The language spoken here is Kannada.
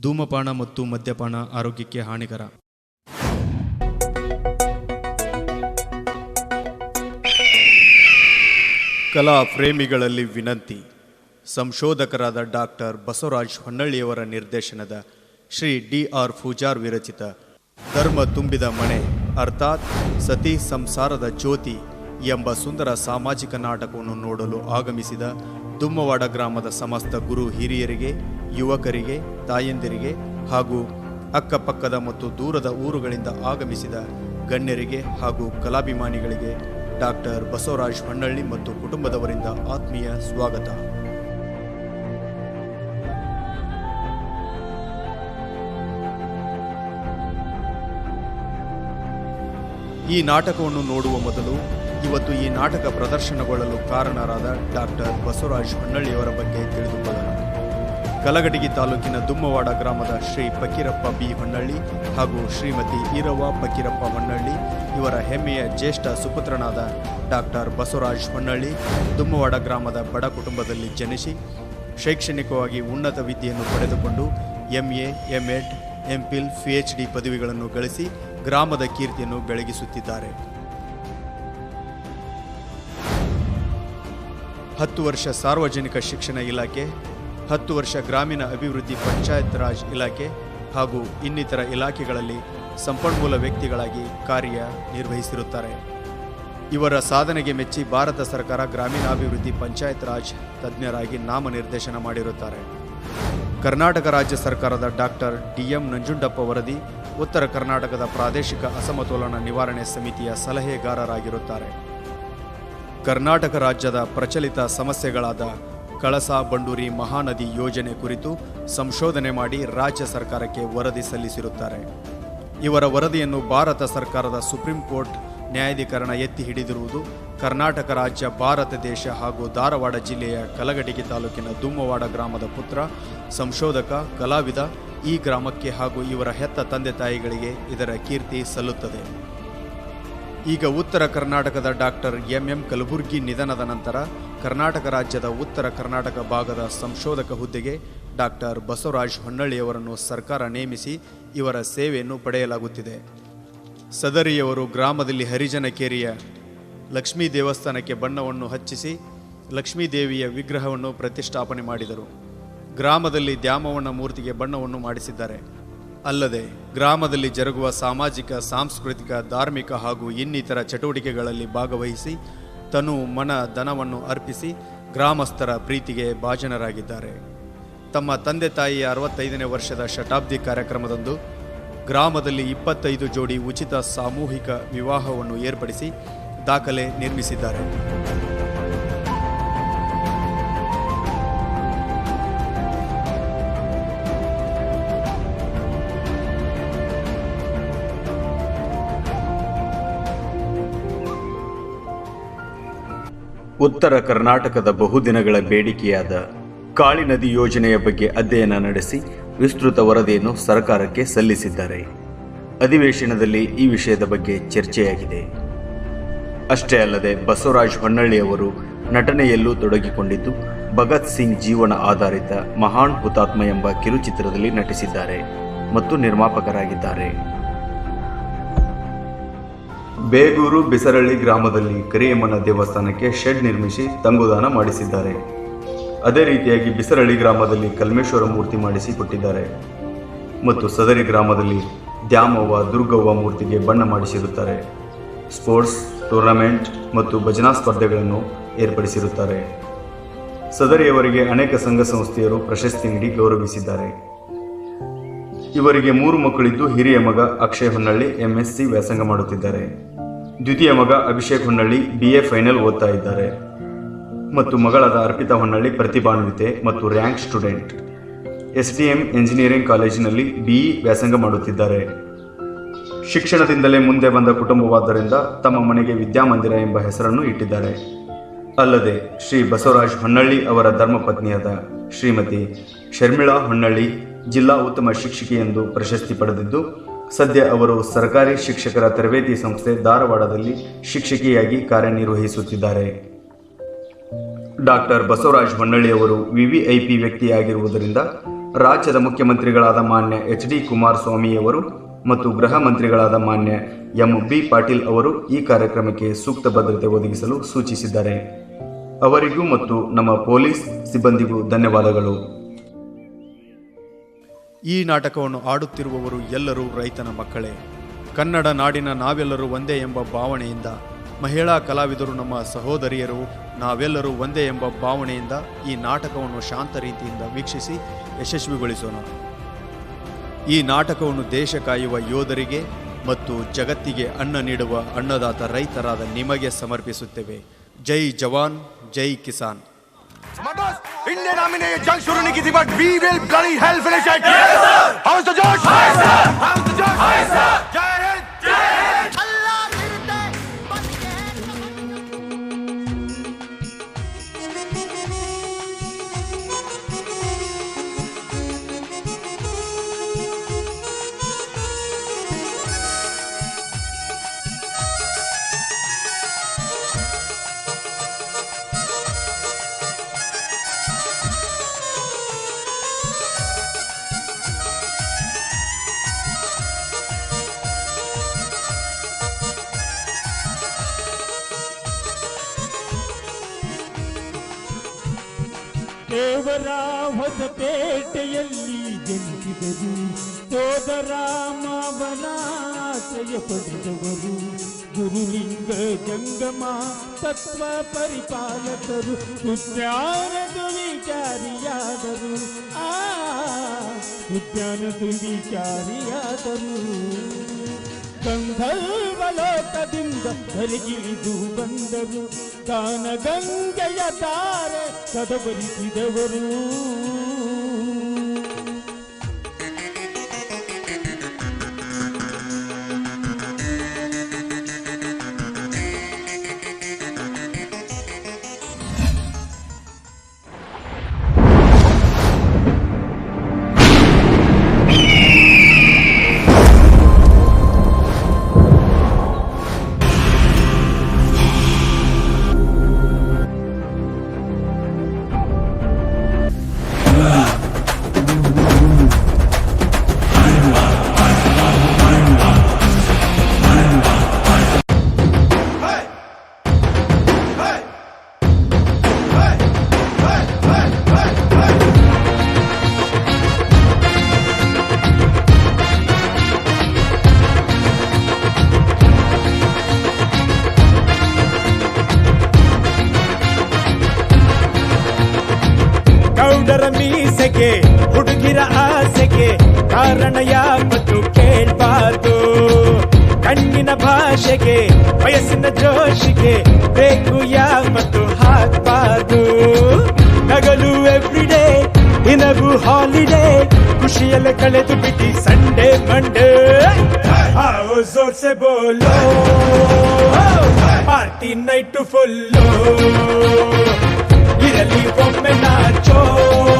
ಧೂಮಪಾನ ಮತ್ತು ಮದ್ಯಪಾನ ಆರೋಗ್ಯಕ್ಕೆ ಹಾನಿಕರ. ಕಲಾ ಪ್ರೇಮಿಗಳಲ್ಲಿ ವಿನಂತಿ. ಸಂಶೋಧಕರಾದ ಡಾಕ್ಟರ್ ಬಸವರಾಜ್ ಹೊನ್ನಳ್ಳಿಯವರ ನಿರ್ದೇಶನದ ಶ್ರೀ ಡಿ ಆರ್ ಪೂಜಾರ್ ವಿರಚಿತ ಧರ್ಮ ತುಂಬಿದ ಮನೆ ಅರ್ಥಾತ್ ಸತಿ ಸಂಸಾರದ ಜ್ಯೋತಿ ಎಂಬ ಸುಂದರ ಸಾಮಾಜಿಕ ನಾಟಕವನ್ನು ನೋಡಲು ಆಗಮಿಸಿದ ದುಮ್ಮವಾಡ ಗ್ರಾಮದ ಸಮಸ್ತ ಗುರು ಹಿರಿಯರಿಗೆ ಯುವಕರಿಗೆ, ತಾಯಂದಿರಿಗೆ ಹಾಗೂ ಅಕ್ಕಪಕ್ಕದ ಮತ್ತು ದೂರದ ಊರುಗಳಿಂದ ಆಗಮಿಸಿದ ಗಣ್ಯರಿಗೆ ಹಾಗೂ ಕಲಾಭಿಮಾನಿಗಳಿಗೆ ಡಾಕ್ಟರ್ ಬಸವರಾಜ್ ಹೊನ್ನಳ್ಳಿ ಮತ್ತು ಕುಟುಂಬದವರಿಂದ ಆತ್ಮೀಯ ಸ್ವಾಗತ. ಈ ನಾಟಕವನ್ನು ನೋಡುವ ಮೊದಲು ಇವತ್ತು ಈ ನಾಟಕ ಪ್ರದರ್ಶನಗೊಳ್ಳಲು ಕಾರಣರಾದ ಡಾಕ್ಟರ್ ಬಸವರಾಜ್ ಹೊನ್ನಳ್ಳಿಯವರ ಬಗ್ಗೆ ತಿಳಿದುಕೊಳ್ಳೋಣ. ಕಲಗಟಗಿ ತಾಲೂಕಿನ ದುಮ್ಮವಾಡ ಗ್ರಾಮದ ಶ್ರೀ ಫಕೀರಪ್ಪ ಬಿ ಹೊನ್ನಳ್ಳಿ ಹಾಗೂ ಶ್ರೀಮತಿ ಈರವ್ವ ಫಕೀರಪ್ಪ ಹೊನ್ನಳ್ಳಿ, ಇವರ ಹೆಮ್ಮೆಯ ಜ್ಯೇಷ್ಠ ಸುಪುತ್ರನಾದ ಡಾಕ್ಟರ್ ಬಸವರಾಜ್ ಹೊನ್ನಳ್ಳಿ, ದುಮ್ಮವಾಡ ಗ್ರಾಮದ ಬಡ ಕುಟುಂಬದಲ್ಲಿ ಜನಿಸಿ, ಶೈಕ್ಷಣಿಕವಾಗಿ ಉನ್ನತ ವಿದ್ಯೆಯನ್ನು ಪಡೆದುಕೊಂಡು ಎಂಎ ಎಂಎಡ್ ಎಂಪಿಲ್ ಪಿಎಚ್ ಡಿ ಪದವಿಗಳನ್ನು ಗಳಿಸಿ ಗ್ರಾಮದ ಕೀರ್ತಿಯನ್ನು ಬೆಳಗಿಸುತ್ತಿದ್ದಾರೆ. ಹತ್ತು ವರ್ಷ ಸಾರ್ವಜನಿಕ ಶಿಕ್ಷಣ ಇಲಾಖೆ ಹತ್ತು ವರ್ಷ ಗ್ರಾಮೀಣ ಅಭಿವೃದ್ಧಿ ಪಂಚಾಯತ್ ರಾಜ್ ಇಲಾಖೆ ಹಾಗೂ ಇನ್ನಿತರ ಇಲಾಖೆಗಳಲ್ಲಿ ಸಂಪನ್ಮೂಲ ವ್ಯಕ್ತಿಗಳಾಗಿ ಕಾರ್ಯ ನಿರ್ವಹಿಸಿರುತ್ತಾರೆ ಇವರ ಸಾಧನೆಗೆ ಮೆಚ್ಚಿ ಭಾರತ ಸರ್ಕಾರ ಗ್ರಾಮೀಣಾಭಿವೃದ್ಧಿ ಪಂಚಾಯತ್ ರಾಜ್ ತಜ್ಞರಾಗಿ ನಾಮನಿರ್ದೇಶನ ಮಾಡಿರುತ್ತಾರೆ. ಕರ್ನಾಟಕ ರಾಜ್ಯ ಸರ್ಕಾರದ ಡಾಕ್ಟರ್ ಡಿ. ಎಂ ನಂಜುಂಡಪ್ಪ ವರದಿ, ಉತ್ತರ ಕರ್ನಾಟಕದ ಪ್ರಾದೇಶಿಕ ಅಸಮತೋಲನ ನಿವಾರಣೆ ಸಮಿತಿಯ ಸಲಹೆಗಾರರಾಗಿರುತ್ತಾರೆ. ಕರ್ನಾಟಕ ರಾಜ್ಯದ ಪ್ರಚಲಿತ ಸಮಸ್ಯೆಗಳಾದ ಕಳಸಾ ಬಂಡೂರಿ ಮಹಾನದಿ ಯೋಜನೆ ಕುರಿತು ಸಂಶೋಧನೆ ಮಾಡಿ ರಾಜ್ಯ ಸರ್ಕಾರಕ್ಕೆ ವರದಿ ಸಲ್ಲಿಸಿರುತ್ತಾರೆ. ಇವರ ವರದಿಯನ್ನು ಭಾರತ ಸರ್ಕಾರದ ಸುಪ್ರೀಂ ಕೋರ್ಟ್ ನ್ಯಾಯಾಧೀಕರಣ ಎತ್ತಿ ಹಿಡಿದಿರುವುದು ಕರ್ನಾಟಕ ರಾಜ್ಯ, ಭಾರತ ದೇಶ ಹಾಗೂ ಧಾರವಾಡ ಜಿಲ್ಲೆಯ ಕಲಗಡಿಗೆ ತಾಲೂಕಿನ ದುಮ್ಮವಾಡ ಗ್ರಾಮದ ಪುತ್ರ, ಸಂಶೋಧಕ, ಕಲಾವಿದ ಈ ಗ್ರಾಮಕ್ಕೆ ಹಾಗೂ ಇವರ ಹೆತ್ತ ತಂದೆ ತಾಯಿಗಳಿಗೆ ಇದರ ಕೀರ್ತಿ ಸಲ್ಲುತ್ತದೆ. ಈಗ ಉತ್ತರ ಕರ್ನಾಟಕದ ಡಾಕ್ಟರ್ ಎಂಎಂ ಕಲಬುರ್ಗಿ ನಿಧನದ ನಂತರ ಕರ್ನಾಟಕ ರಾಜ್ಯದ ಉತ್ತರ ಕರ್ನಾಟಕ ಭಾಗದ ಸಂಶೋಧಕ ಹುದ್ದೆಗೆ ಡಾಕ್ಟರ್ ಬಸವರಾಜ್ ಹೊನ್ನಳ್ಳಿಯವರನ್ನು ಸರ್ಕಾರ ನೇಮಿಸಿ ಇವರ ಸೇವೆಯನ್ನು ಪಡೆಯಲಾಗುತ್ತಿದೆ. ಸದರಿಯವರು ಗ್ರಾಮದಲ್ಲಿ ಹರಿಜನ ಕೇರಿಯ ಲಕ್ಷ್ಮೀ ದೇವಸ್ಥಾನಕ್ಕೆ ಬಣ್ಣವನ್ನು ಹಚ್ಚಿಸಿ ಲಕ್ಷ್ಮೀ ದೇವಿಯ ವಿಗ್ರಹವನ್ನು ಪ್ರತಿಷ್ಠಾಪನೆ ಮಾಡಿದರು. ಗ್ರಾಮದಲ್ಲಿ ದ್ಯಾಮವಣ್ಣ ಮೂರ್ತಿಗೆ ಬಣ್ಣವನ್ನು ಮಾಡಿಸಿದ್ದಾರೆ. ಅಲ್ಲದೆ ಗ್ರಾಮದಲ್ಲಿ ಜರುಗುವ ಸಾಮಾಜಿಕ, ಸಾಂಸ್ಕೃತಿಕ, ಧಾರ್ಮಿಕ ಹಾಗೂ ಇನ್ನಿತರ ಚಟುವಟಿಕೆಗಳಲ್ಲಿ ಭಾಗವಹಿಸಿ ತನು ಮನ ಧನವನ್ನು ಅರ್ಪಿಸಿ ಗ್ರಾಮಸ್ಥರ ಪ್ರೀತಿಗೆ ಭಾಜನರಾಗಿದ್ದಾರೆ. ತಮ್ಮ ತಂದೆ ತಾಯಿಯ ಅರವತ್ತೈದನೇ ವರ್ಷದ ಶತಾಬ್ದಿ ಕಾರ್ಯಕ್ರಮದಂದು ಗ್ರಾಮದಲ್ಲಿ ಇಪ್ಪತ್ತೈದು ಜೋಡಿ ಉಚಿತ ಸಾಮೂಹಿಕ ವಿವಾಹವನ್ನು ಏರ್ಪಡಿಸಿ ದಾಖಲೆ ನಿರ್ಮಿಸಿದ್ದಾರೆ. ಉತ್ತರ ಕರ್ನಾಟಕದ ಬಹುದಿನಗಳ ಬೇಡಿಕೆಯಾದ ಕಾಳಿ ನದಿ ಯೋಜನೆಯ ಬಗ್ಗೆ ಅಧ್ಯಯನ ನಡೆಸಿ ವಿಸ್ತೃತ ವರದಿಯನ್ನು ಸರ್ಕಾರಕ್ಕೆ ಸಲ್ಲಿಸಿದ್ದಾರೆ. ಅಧಿವೇಶನದಲ್ಲಿ ಈ ವಿಷಯದ ಬಗ್ಗೆ ಚರ್ಚೆಯಾಗಿದೆ. ಅಷ್ಟೇ ಅಲ್ಲದೆ ಬಸವರಾಜ್ ಹೊನ್ನಳ್ಳಿಯವರು ನಟನೆಯಲ್ಲೂ ತೊಡಗಿಕೊಂಡಿದ್ದು, ಭಗತ್ ಸಿಂಗ್ ಜೀವನ ಆಧಾರಿತ ಮಹಾನ್ ಹುತಾತ್ಮ ಎಂಬ ಕಿರುಚಿತ್ರದಲ್ಲಿ ನಟಿಸಿದ್ದಾರೆ ಮತ್ತು ನಿರ್ಮಾಪಕರಾಗಿದ್ದಾರೆ. ಬೇಗೂರು ಬಿಸರಳ್ಳಿ ಗ್ರಾಮದಲ್ಲಿ ಕರಿಯಮ್ಮನ ದೇವಸ್ಥಾನಕ್ಕೆ ಶೆಡ್ ನಿರ್ಮಿಸಿ ತಂಗುದಾನ ಮಾಡಿಸಿದ್ದಾರೆ. ಅದೇ ರೀತಿಯಾಗಿ ಬಿಸರಳ್ಳಿ ಗ್ರಾಮದಲ್ಲಿ ಕಲ್ಮೇಶ್ವರ ಮೂರ್ತಿ ಮಾಡಿಸಿ ಕೊಟ್ಟಿದ್ದಾರೆ. ಮತ್ತು ಸದರಿ ಗ್ರಾಮದಲ್ಲಿ ದ್ಯಾಮವ್ವ, ದುರ್ಗವ್ವ ಮೂರ್ತಿಗೆ ಬಣ್ಣ ಮಾಡಿಸಿರುತ್ತಾರೆ. ಸ್ಪೋರ್ಟ್ಸ್, ಟೂರ್ನಮೆಂಟ್ ಮತ್ತು ಭಜನಾ ಸ್ಪರ್ಧೆಗಳನ್ನು ಏರ್ಪಡಿಸಿರುತ್ತಾರೆ. ಸದರಿಯವರಿಗೆ ಅನೇಕ ಸಂಘ ಸಂಸ್ಥೆಯರು ಪ್ರಶಸ್ತಿ ನೀಡಿ ಗೌರವಿಸಿದ್ದಾರೆ. ಇವರಿಗೆ ಮೂರು ಮಕ್ಕಳಿದ್ದು ಹಿರಿಯ ಮಗ ಅಕ್ಷಯ್ ಹೊನ್ನಳ್ಳಿ ಎಂಎಸ್ಸಿ ವ್ಯಾಸಂಗ ಮಾಡುತ್ತಿದ್ದಾರೆ. ದ್ವಿತೀಯ ಮಗ Abhishek Honnalli B A final ಓದ್ತಾ ಇದ್ದಾರೆ. ಮತ್ತು ಮಗಳಾದ ಅರ್ಪಿತಾ ಹೊನ್ನಳ್ಳಿ ಪ್ರತಿಭಾನ್ವಿತೆ ಮತ್ತು rank student S D M engineering ಕಾಲೇಜಿನಲ್ಲಿ ಬಿಇ ವ್ಯಾಸಂಗ ಮಾಡುತ್ತಿದ್ದಾರೆ. ಶಿಕ್ಷಣದಿಂದಲೇ ಮುಂದೆ ಬಂದ ಕುಟುಂಬವಾದ್ದರಿಂದ ತಮ್ಮ ಮನೆಗೆ ವಿದ್ಯಾಮಂದಿರ ಎಂಬ ಹೆಸರನ್ನು ಇಟ್ಟಿದ್ದಾರೆ. ಅಲ್ಲದೆ ಶ್ರೀ ಬಸವರಾಜ್ ಹೊನ್ನಳ್ಳಿ ಅವರ ಧರ್ಮಪತ್ನಿಯಾದ ಶ್ರೀಮತಿ ಶರ್ಮಿಳಾ ಹೊನ್ನಳ್ಳಿ ಜಿಲ್ಲಾ ಉತ್ತಮ ಶಿಕ್ಷಕಿ ಎಂದು ಪ್ರಶಸ್ತಿ ಪಡೆದಿದ್ದು ಸದ್ಯ ಅವರು ಸರ್ಕಾರಿ ಶಿಕ್ಷಕರ ತರಬೇತಿ ಸಂಸ್ಥೆ ಧಾರವಾಡದಲ್ಲಿ ಶಿಕ್ಷಕಿಯಾಗಿ ಕಾರ್ಯನಿರ್ವಹಿಸುತ್ತಿದ್ದಾರೆ. ಡಾಕ್ಟರ್ ಬಸವರಾಜ್ ಮಂಡಳಿಯವರು ವಿವಿಐಪಿ ವ್ಯಕ್ತಿಯಾಗಿರುವುದರಿಂದ ರಾಜ್ಯದ ಮುಖ್ಯಮಂತ್ರಿಗಳಾದ ಮಾನ್ಯ ಎಚ್ ಡಿ ಕುಮಾರಸ್ವಾಮಿಯವರು ಮತ್ತು ಗೃಹ ಮಂತ್ರಿಗಳಾದ ಮಾನ್ಯ ಎಂ ಬಿ ಪಾಟೀಲ್ ಅವರು ಈ ಕಾರ್ಯಕ್ರಮಕ್ಕೆ ಸೂಕ್ತ ಭದ್ರತೆ ಒದಗಿಸಲು ಸೂಚಿಸಿದ್ದಾರೆ. ಅವರಿಗೂ ಮತ್ತು ನಮ್ಮ ಪೊಲೀಸ್ ಸಿಬ್ಬಂದಿಗೂ ಧನ್ಯವಾದಗಳು. ಈ ನಾಟಕವನ್ನು ಆಡುತ್ತಿರುವವರು ಎಲ್ಲರೂ ರೈತನ ಮಕ್ಕಳೇ. ಕನ್ನಡ ನಾಡಿನ ನಾವೆಲ್ಲರೂ ಒಂದೇ ಎಂಬ ಭಾವನೆಯಿಂದ ಮಹಿಳಾ ಕಲಾವಿದರು ನಮ್ಮ ಸಹೋದರಿಯರು, ನಾವೆಲ್ಲರೂ ಒಂದೇ ಎಂಬ ಭಾವನೆಯಿಂದ ಈ ನಾಟಕವನ್ನು ಶಾಂತ ರೀತಿಯಿಂದ ವೀಕ್ಷಿಸಿ ಯಶಸ್ವಿಗೊಳಿಸೋಣ. ಈ ನಾಟಕವನ್ನು ದೇಶ ಕಾಯುವ ಯೋಧರಿಗೆ ಮತ್ತು ಜಗತ್ತಿಗೆ ಅನ್ನ ನೀಡುವ ಅನ್ನದಾತ ರೈತರಾದ ನಿಮಗೆ ಸಮರ್ಪಿಸುತ್ತೇವೆ. ಜೈ ಜವಾನ್, ಜೈ ಕಿಸಾನ್. इंडियन आर्मी ने ये जंग शुरू नहीं की थी but we will bloody help finish it how is the josh how is the josh josh जय ದೇವರ ಹೊಸಪೇಟೆಯಲ್ಲಿ ಜನಿಸಿದರು ಆಶ್ರಯ ಪಡೆದವರು. ಗುರುಲಿಂಗ ಜಂಗಮ ತತ್ವ ಪರಿಪಾಲಕರು. ಉದ್ಯಾನದು ವಿಚಾರಿಯಾದರು ಆ ಉದ್ಯಾನದು ವಿಚಾರಿಯಾದರು ಗಂಧರ್ವಲೋಕದಿಂದ ಹೊರಗಿಳಿದು ಬಂದರು ಗಾನ ಗಂಗೆಯ ತಾರೆ ಕದವರಿಸಿದವರು ಹುಡುಗರ ಮೀಸೆಗೆ, ಹುಡುಗಿರ ಆಸೆಗೆ ಕಾರಣ ಯಾವತ್ತು ಕೇಳಬಾರ್ದು. ಕಣ್ಣಿನ ಭಾಷೆಗೆ, ವಯಸ್ಸಿನ ಜೋಶಿಗೆ ಬೇಕು ಯಾವತ್ತು ಹಾಕ್ಬಾರ್ದು. ನಗಲು ಎವ್ರಿಡೇ ದಿನವು ಹಾಲಿಡೇ ಖುಷಿಯಲ್ಲ ಕಳೆದು ಬಿಟ್ಟಿ ಸಂಡೇ ಮಂಡೇ ಜೋರ್ಸೆ ಬೋಲೋ. ಪಾರ್ಟಿ ನೈಟ್ ಫುಲ್ಲೋ. गरीबों में नाचो।